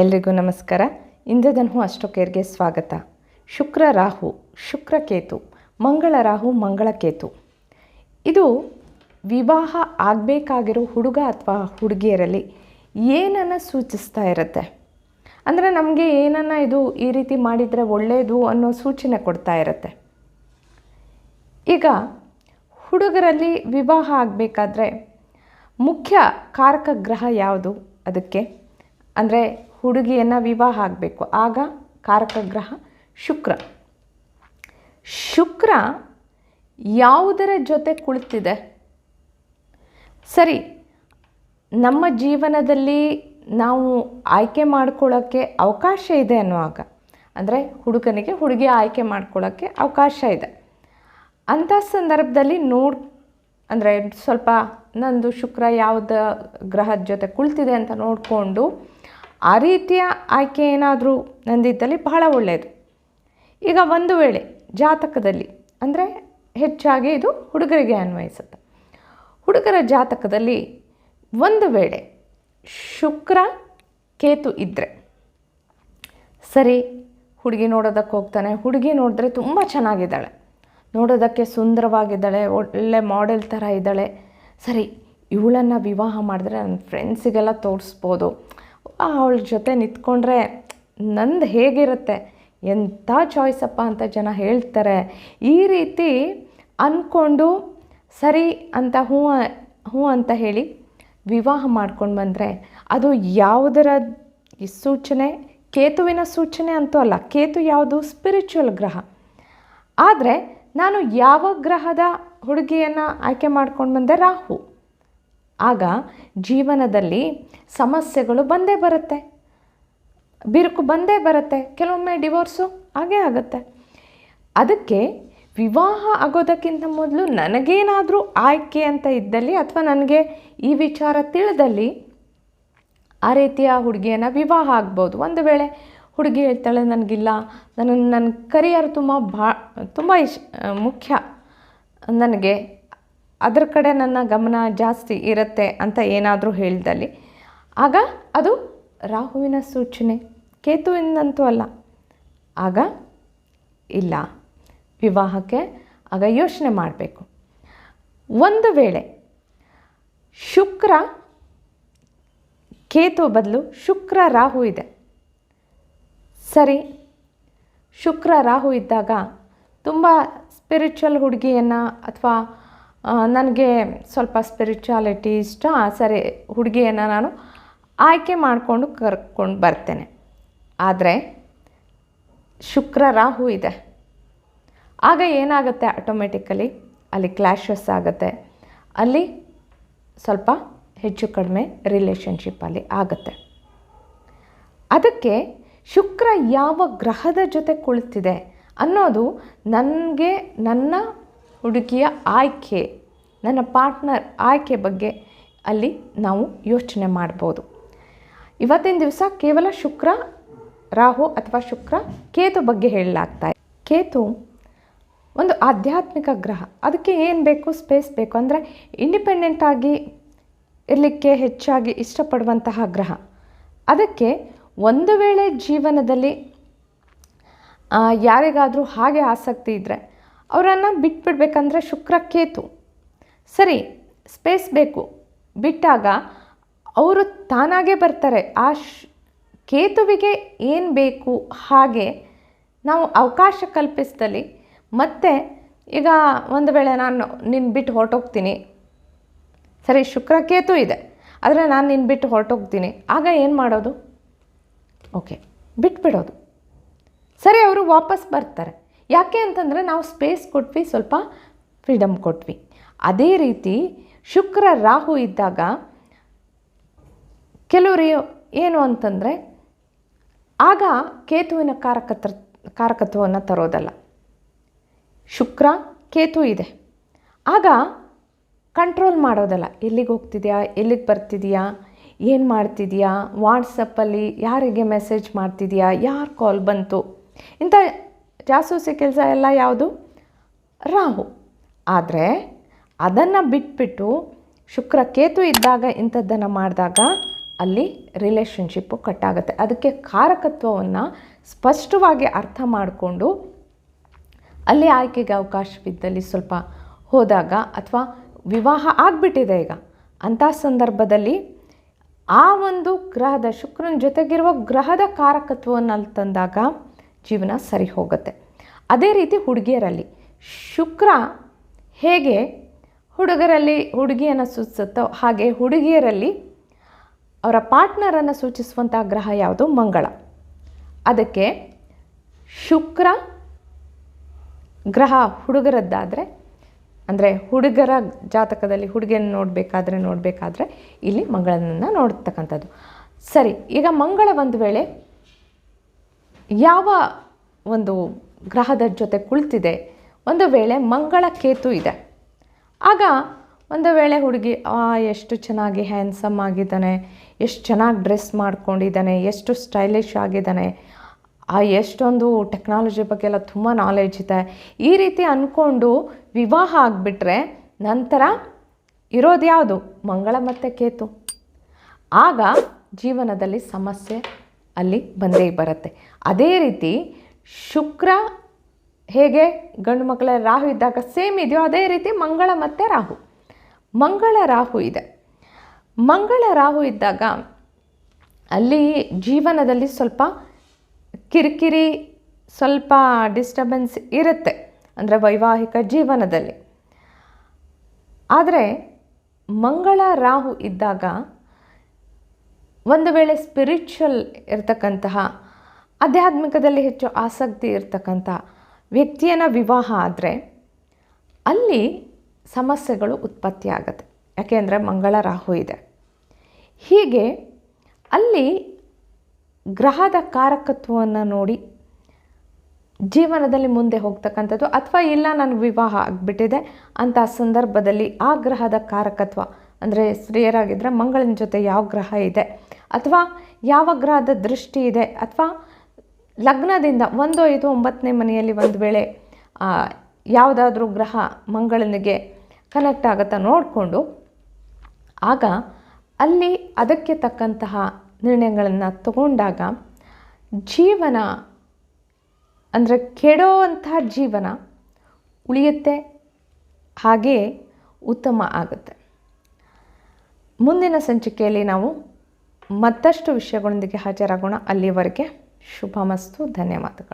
ಎಲ್ರಿಗೂ ನಮಸ್ಕಾರ. ಇಂದ್ರಧನು ಅಷ್ಟೋಕೇರ್ಗೆ ಸ್ವಾಗತ. ಶುಕ್ರ ರಾಹು, ಶುಕ್ರ ಕೇತು, ಮಂಗಳ ರಾಹು, ಮಂಗಳ ಕೇತು. ಇದು ವಿವಾಹ ಆಗಬೇಕಾಗಿರೋ ಹುಡುಗ ಅಥವಾ ಹುಡುಗಿಯರಲ್ಲಿ ಏನನ್ನು ಸೂಚಿಸ್ತಾ ಇರುತ್ತೆ? ಅಂದರೆ ನಮಗೆ ಏನನ್ನು ಇದು ಈ ರೀತಿ ಮಾಡಿದರೆ ಒಳ್ಳೆಯದು ಅನ್ನೋ ಸೂಚನೆ ಕೊಡ್ತಾ ಇರುತ್ತೆ. ಈಗ ಹುಡುಗರಲ್ಲಿ ವಿವಾಹ ಆಗಬೇಕಾದ್ರೆ ಮುಖ್ಯ ಕಾರಕ ಗ್ರಹ ಯಾವುದು ಅದಕ್ಕೆ? ಅಂದರೆ ಹುಡುಗಿಯನ್ನು ವಿವಾಹ ಆಗಬೇಕು. ಆಗ ಕಾರಕ ಗ್ರಹ ಶುಕ್ರ. ಶುಕ್ರ ಯಾವುದರ ಜೊತೆ ಕುಳಿತಿದೆ? ಸರಿ, ನಮ್ಮ ಜೀವನದಲ್ಲಿ ನಾವು ಆಯ್ಕೆ ಮಾಡ್ಕೊಳ್ಳೋಕ್ಕೆ ಅವಕಾಶ ಇದೆ ಅನ್ನುವಾಗ ಅಂದರೆ ಹುಡುಗನಿಗೆ ಹುಡುಗಿ ಆಯ್ಕೆ ಮಾಡ್ಕೊಳ್ಳೋಕ್ಕೆ ಅವಕಾಶ ಇದೆ. ಅಂಥ ಸಂದರ್ಭದಲ್ಲಿ ನೋಡಿ, ಅಂದರೆ ಸ್ವಲ್ಪ ನಂದು ಶುಕ್ರ ಯಾವುದ ಗ್ರಹದ ಜೊತೆ ಕುಳಿತಿದೆ ಅಂತ ನೋಡಿಕೊಂಡು ಆ ರೀತಿಯ ಆಯ್ಕೆ ಏನಾದರೂ ನಂದಿದ್ದಲ್ಲಿ ಬಹಳ ಒಳ್ಳೆಯದು ಈಗ ಒಂದು ವೇಳೆ ಜಾತಕದಲ್ಲಿ, ಅಂದರೆ ಹೆಚ್ಚಾಗಿ ಇದು ಹುಡುಗರಿಗೆ ಅನ್ವಯಿಸುತ್ತೆ. ಹುಡುಗರ ಜಾತಕದಲ್ಲಿ ಒಂದು ವೇಳೆ ಶುಕ್ರ, ಕೇತು ಇದ್ದರೆ ಸರಿ, ಹುಡುಗಿ ನೋಡೋದಕ್ಕೆ ಹೋಗ್ತಾನೆ. ಹುಡುಗಿ ನೋಡಿದ್ರೆ ತುಂಬ ಚೆನ್ನಾಗಿದ್ದಾಳೆ. ನೋಡೋದಕ್ಕೆ ಸುಂದರವಾಗಿದ್ದಾಳೆ, ಒಳ್ಳೆ ಮಾಡೆಲ್ ಥರ ಇದ್ದಾಳೆ. ಸರಿ, ಇವಳನ್ನು ವಿವಾಹ ಮಾಡಿದ್ರೆ ನನ್ನ ಫ್ರೆಂಡ್ಸಿಗೆಲ್ಲ ತೋರಿಸ್ಬೋದು. ಅವಳ ಜೊತೆ ನಿಂತ್ಕೊಂಡ್ರೆ ನಂದು ಹೇಗಿರುತ್ತೆ? ಎಂಥ ಚಾಯ್ಸಪ್ಪ ಅಂತ ಜನ ಹೇಳ್ತಾರೆ. ಈ ರೀತಿ ಅಂದ್ಕೊಂಡು ಸರಿ ಅಂತ ಹ್ಞೂ ಹ್ಞೂ ಅಂತ ಹೇಳಿ ವಿವಾಹ ಮಾಡ್ಕೊಂಡು ಬಂದರೆ ಅದು ಯಾವುದರ ಸೂಚನೆ? ಕೇತುವಿನ ಸೂಚನೆ ಅಂತೂ ಅಲ್ಲ, ಕೇತು ಯಾವುದು? ಸ್ಪಿರಿಚುವಲ್ ಗ್ರಹ. ಆದರೆ ನಾನು ಯಾವ ಗ್ರಹದ ಹುಡುಗಿಯನ್ನು ಆಯ್ಕೆ ಮಾಡ್ಕೊಂಡು ಬಂದೆ? ರಾಹು. ಆಗ ಜೀವನದಲ್ಲಿ ಸಮಸ್ಯೆಗಳು ಬಂದೇ ಬರುತ್ತೆ. ಬಿರುಕು ಬಂದೇ ಬರುತ್ತೆ. ಕೆಲವೊಮ್ಮೆ ಡಿವೋರ್ಸು ಹಾಗೇ ಆಗುತ್ತೆ. ಅದಕ್ಕೆ ವಿವಾಹ ಆಗೋದಕ್ಕಿಂತ ಮೊದಲು ನನಗೇನಾದರೂ ಆಯ್ಕೆ ಅಂತ ಇದ್ದಲ್ಲಿ ಅಥವಾ ನನಗೆ ಈ ವಿಚಾರ ತಿಳಿದಲ್ಲಿ ಆ ರೀತಿಯ ಹುಡುಗಿಯನ್ನು ವಿವಾಹ ಆಗ್ಬೋದು. ಒಂದು ವೇಳೆ ಹುಡುಗಿ ಹೇಳ್ತಾಳೆ, ನನಗಿಲ್ಲ. ನನ್ನ ನನ್ನ ಕರಿಯರ್ ತುಂಬ ಭಾ ತುಂಬ ಇಶ್ ಮುಖ್ಯ. ನನಗೆ ಅದರ ಕಡೆ ನನ್ನ ಗಮನ ಜಾಸ್ತಿ ಇರುತ್ತೆ ಅಂತ ಏನಾದರೂ ಹೇಳ್ದಲ್ಲಿ. ಆಗ ಅದು ರಾಹುವಿನ ಸೂಚನೆ ಕೇತುವಿನಂತೂ ಅಲ್ಲ. ಆಗ ಇಲ್ಲ. ವಿವಾಹಕ್ಕೆ ಆಗ ಯೋಚನೆ ಮಾಡಬೇಕು. ಒಂದು ವೇಳೆ ಶುಕ್ರ, ಕೇತು ಬದಲು ಶುಕ್ರ ರಾಹು ಇದೆ. ಸರಿ, ಶುಕ್ರ ರಾಹು ಇದ್ದಾಗ ತುಂಬ ಸ್ಪಿರಿಚುವಲ್ ಹುಡುಗಿಯನ್ನು ಅಥವಾ ನನಗೆ ಸ್ವಲ್ಪ ಸ್ಪಿರಿಚುವಾಲಿಟಿ ಇಷ್ಟ. ಸರಿ, ಹುಡುಗಿಯನ್ನು ನಾನು ಆಯ್ಕೆ ಮಾಡಿಕೊಂಡು ಕರ್ಕೊಂಡು ಬರ್ತೇನೆ. ಆದರೆ, ಶುಕ್ರ ರಾಹು ಇದೆ. ಆಗ ಏನಾಗುತ್ತೆ ಆಟೋಮೆಟಿಕಲಿ ಅಲ್ಲಿ ಕ್ಲ್ಯಾಶಸ್ ಆಗುತ್ತೆ. ಅಲ್ಲಿ ಸ್ವಲ್ಪ ಹೆಚ್ಚು ಕಡಿಮೆ ರಿಲೇಷನ್ಶಿಪ್ಪಲ್ಲಿ ಆಗುತ್ತೆ. ಅದಕ್ಕೆ ಶುಕ್ರ ಯಾವ ಗ್ರಹದ ಜೊತೆ ಕುಳಿತಿದೆ ಅನ್ನೋದು ನನಗೆ, ನನ್ನ ಹುಡುಗಿಯ ಆಯ್ಕೆ, ನನ್ನ ಪಾರ್ಟ್ನರ್ ಆಯ್ಕೆ ಬಗ್ಗೆ ಅಲ್ಲಿ ನಾವು ಯೋಚನೆ ಮಾಡ್ಬೋದು. ಇವತ್ತಿನ ದಿವಸ ಕೇವಲ ಶುಕ್ರ, ರಾಹು ಅಥವಾ ಶುಕ್ರ, ಕೇತು ಬಗ್ಗೆ ಹೇಳಲಾಗ್ತಾ ಇದೆ. ಕೇತು ಒಂದು ಆಧ್ಯಾತ್ಮಿಕ ಗ್ರಹ. ಅದಕ್ಕೆ ಏನು ಬೇಕು ಸ್ಪೇಸ್ ಬೇಕು ಅಂದರೆ ಇಂಡಿಪೆಂಡೆಂಟಾಗಿ ಇರಲಿಕ್ಕೆ ಹೆಚ್ಚಾಗಿ ಇಷ್ಟಪಡುವಂತಹ ಗ್ರಹ. ಅದಕ್ಕೆ ಒಂದು ವೇಳೆ ಜೀವನದಲ್ಲಿ ಯಾರಿಗಾದರೂ ಹಾಗೆ ಆಸಕ್ತಿ ಇದ್ದರೆ ಅವರನ್ನು ಬಿಟ್ಬಿಡ್ಬೇಕಂದ್ರೆ ಶುಕ್ರ ಕೇತು. ಸರಿ ಸ್ಪೇಸ್ ಬೇಕು. ಬಿಟ್ಟಾಗ ಅವರು ತಾನಾಗೇ ಬರ್ತಾರೆ. ಆ ಶ್, ಕೇತುವಿಗೆ ಏನು ಬೇಕು, ಹಾಗೆ ನಾವು ಅವಕಾಶ ಕಲ್ಪಿಸಿದಲ್ಲಿ ಮತ್ತೆ ಈಗ ಒಂದು ವೇಳೆ ನಾನು ನಿನ್ನ ಬಿಟ್ಟು ಹೊರಟೋಗ್ತೀನಿ. ಸರಿ, ಶುಕ್ರ ಕೇತು ಇದೆ. ಆದರೆ ನಾನು ನಿನ್ನ ಬಿಟ್ಟು ಹೊರಟೋಗ್ತೀನಿ. ಆಗ ಏನು ಮಾಡೋದು? ಓಕೆ, ಬಿಟ್ಬಿಡೋದು. ಸರಿ, ಅವರು ವಾಪಸ್ ಬರ್ತಾರೆ. ಯಾಕೆ ಅಂತಂದರೆ ನಾವು ಸ್ಪೇಸ್ ಕೊಟ್ವಿ, ಸ್ವಲ್ಪ ಫ್ರೀಡಮ್ ಕೊಟ್ವಿ. ಅದೇ ರೀತಿ ಶುಕ್ರ ರಾಹು ಇದ್ದಾಗ ಕೆಲವರು ಏನು ಅಂತಂದರೆ ಆಗ ಕೇತುವಿನ ಕಾರಕತ್ರ, ಕಾರಕತ್ವವನ್ನು ತರೋದಲ್ಲ. ಶುಕ್ರ, ಕೇತು ಇದೆ. ಆಗ ಕಂಟ್ರೋಲ್ ಮಾಡೋದಲ್ಲ. ಎಲ್ಲಿಗೆ ಹೋಗ್ತಿದ್ಯಾ, ಎಲ್ಲಿಗೆ ಬರ್ತಿದೆಯಾ, ಏನು ಮಾಡ್ತಿದೆಯಾ ವಾಟ್ಸಪ್ಪಲ್ಲಿ ಯಾರಿಗೆ ಮೆಸೇಜ್ ಮಾಡ್ತಿದೆಯಾ, ಯಾರು ಕಾಲ್ ಬಂತು, ಇಂಥ ಜಾಸೂಸಿ ಕೆಲಸ ಎಲ್ಲ ಯಾವುದು? ರಾಹು. ಆದರೆ ಅದನ್ನು ಬಿಟ್ಬಿಟ್ಟು ಶುಕ್ರ ಕೇತು ಇದ್ದಾಗ ಇಂಥದ್ದನ್ನು ಮಾಡಿದಾಗ ಅಲ್ಲಿ ರಿಲೇಷನ್ಶಿಪ್ಪು ಕಟ್ಟಾಗುತ್ತೆ. ಅದಕ್ಕೆ ಕಾರಕತ್ವವನ್ನು ಸ್ಪಷ್ಟವಾಗಿ ಅರ್ಥ ಮಾಡಿಕೊಂಡು ಅಲ್ಲಿ ಆಯ್ಕೆಗೆ ಅವಕಾಶವಿದ್ದಲ್ಲಿ ಸ್ವಲ್ಪ ಹೋದಾಗ ಅಥವಾ ವಿವಾಹ ಆಗಿಬಿಟ್ಟಿದೆ ಈಗ. ಅಂಥ ಸಂದರ್ಭದಲ್ಲಿ ಆ ಒಂದು ಗ್ರಹದ ಶುಕ್ರನ ಜೊತೆಗಿರುವ ಗ್ರಹದ ಕಾರಕತ್ವವನ್ನು ತಂದಾಗ ಜೀವನ ಸರಿ ಹೋಗುತ್ತೆ. ಅದೇ ರೀತಿ ಹುಡುಗಿಯರಲ್ಲಿ, ಶುಕ್ರ ಹೇಗೆ ಹುಡುಗರಲ್ಲಿ ಹುಡುಗಿಯನ್ನು ಸೂಚಿಸುತ್ತೋ ಹಾಗೆ ಹುಡುಗಿಯರಲ್ಲಿ ಅವರ ಪಾರ್ಟ್ನರನ್ನು ಸೂಚಿಸುವಂಥ ಗ್ರಹ ಯಾವುದು? ಮಂಗಳ. ಅದಕ್ಕೆ ಶುಕ್ರ ಗ್ರಹ ಹುಡುಗರದ್ದಾದರೆ, ಅಂದರೆ ಹುಡುಗರ ಜಾತಕದಲ್ಲಿ ಹುಡುಗಿಯನ್ನು ನೋಡಬೇಕಾದ್ರೆ ನೋಡಬೇಕಾದ್ರೆ ಇಲ್ಲಿ ಮಂಗಳನನ್ನು ನೋಡ್ತಕ್ಕಂಥದ್ದು. ಸರಿ, ಈಗ ಮಂಗಳ ಒಂದು ವೇಳೆ ಯಾವ ಒಂದು ಗ್ರಹದ ಜೊತೆ ಕುಳಿತಿದೆ, ಒಂದು ವೇಳೆ ಮಂಗಳ ಕೇತು ಇದೆ. ಆಗ ಒಂದು ವೇಳೆ ಹುಡುಗಿ ಎಷ್ಟು ಚೆನ್ನಾಗಿ ಹ್ಯಾಂಡ್ಸಮ್ ಆಗಿದ್ದಾನೆ, ಎಷ್ಟು ಚೆನ್ನಾಗಿ ಡ್ರೆಸ್ ಮಾಡ್ಕೊಂಡಿದ್ದಾನೆ, ಎಷ್ಟು ಸ್ಟೈಲಿಶ್ ಆಗಿದ್ದಾನೆ, ಆ ಎಷ್ಟೊಂದು ಟೆಕ್ನಾಲಜಿ ಬಗ್ಗೆ ಎಲ್ಲ ತುಂಬ ನಾಲೆಜ್ ಇದೆ. ಈ ರೀತಿ ಅಂದ್ಕೊಂಡು ವಿವಾಹ ಆಗಿಬಿಟ್ರೆ ನಂತರ ಇರೋದು ಯಾವುದು? ಮಂಗಳ ಮತ್ತು ಕೇತು. ಆಗ ಜೀವನದಲ್ಲಿ ಸಮಸ್ಯೆ ಅಲ್ಲಿ ಬಂದೇ ಬರುತ್ತೆ. ಅದೇ ರೀತಿ ಶುಕ್ರ ಹೇಗೆ ಗಂಡು ಮಕ್ಕಳ ರಾಹು ಇದ್ದಾಗ ಸೇಮ್ ಇದೆಯೋ ಅದೇ ರೀತಿ ಮಂಗಳ ಮತ್ತು ರಾಹು. ಮಂಗಳ ರಾಹು ಇದೆ. ಮಂಗಳ ರಾಹು ಇದ್ದಾಗ ಅಲ್ಲಿ ಜೀವನದಲ್ಲಿ ಸ್ವಲ್ಪ ಕಿರಿಕಿರಿ, ಸ್ವಲ್ಪ ಡಿಸ್ಟರ್ಬೆನ್ಸ್ ಇರುತ್ತೆ. ಅಂದರೆ ವೈವಾಹಿಕ ಜೀವನದಲ್ಲಿ. ಆದರೆ ಮಂಗಳ ರಾಹು ಇದ್ದಾಗ ಒಂದು ವೇಳೆ ಸ್ಪಿರಿಚುವಲ್ ಇರತಕ್ಕಂತಹ, ಆಧ್ಯಾತ್ಮಿಕದಲ್ಲಿ ಹೆಚ್ಚು ಆಸಕ್ತಿ ಇರತಕ್ಕಂಥ ವ್ಯಕ್ತಿಯನ್ನು ವಿವಾಹ ಆದರೆ ಅಲ್ಲಿ ಸಮಸ್ಯೆಗಳು ಉತ್ಪತ್ತಿ ಆಗುತ್ತೆ. ಯಾಕೆಂದರೆ ಮಂಗಳ ರಾಹು ಇದೆ. ಹೀಗೆ ಅಲ್ಲಿ ಗ್ರಹದ ಕಾರಕತ್ವವನ್ನು ನೋಡಿ ಜೀವನದಲ್ಲಿ ಮುಂದೆ ಹೋಗ್ತಕ್ಕಂಥದ್ದು, ಅಥವಾ ಇಲ್ಲ ನನಗೆ ವಿವಾಹ ಆಗಿಬಿಟ್ಟಿದೆ ಅಂತ ಸಂದರ್ಭದಲ್ಲಿ ಆ ಗ್ರಹದ ಕಾರಕತ್ವ ಅಂದರೆ ಸ್ತ್ರೀಯರಾಗಿದ್ದರೆ ಮಂಗಳನ ಜೊತೆ ಯಾವ ಗ್ರಹ ಇದೆ? ಅಥವಾ ಯಾವ ಗ್ರಹದ ದೃಷ್ಟಿ ಇದೆ? ಅಥವಾ ಲಗ್ನದಿಂದ ಒಂದು ಐದು ಒಂಬತ್ತನೇ ಮನೆಯಲ್ಲಿ ಒಂದು ವೇಳೆ ಯಾವುದಾದ್ರೂ ಗ್ರಹ ಮಂಗಳನಿಗೆ ಕನೆಕ್ಟ್ ಆಗುತ್ತಾ ನೋಡಿಕೊಂಡು, ಆಗ ಅಲ್ಲಿ ಅದಕ್ಕೆ ತಕ್ಕಂತಹ ನಿರ್ಣಯಗಳನ್ನು ತಗೊಂಡಾಗ ಜೀವನ, ಅಂದರೆ ಕೆಡೋವಂತಹ ಜೀವನ ಉಳಿಯುತ್ತೆ ಹಾಗೆಯೇ ಉತ್ತಮ ಆಗುತ್ತೆ. ಮುಂದಿನ ಸಂಚಿಕೆಯಲ್ಲಿ ನಾವು ಮತ್ತಷ್ಟು ವಿಷಯಗಳೊಂದಿಗೆ ಹಾಜರಾಗೋಣ. ಅಲ್ಲಿವರೆಗೆ ಶುಭ ಮಸ್ತು ಧನ್ಯವಾದಗಳು.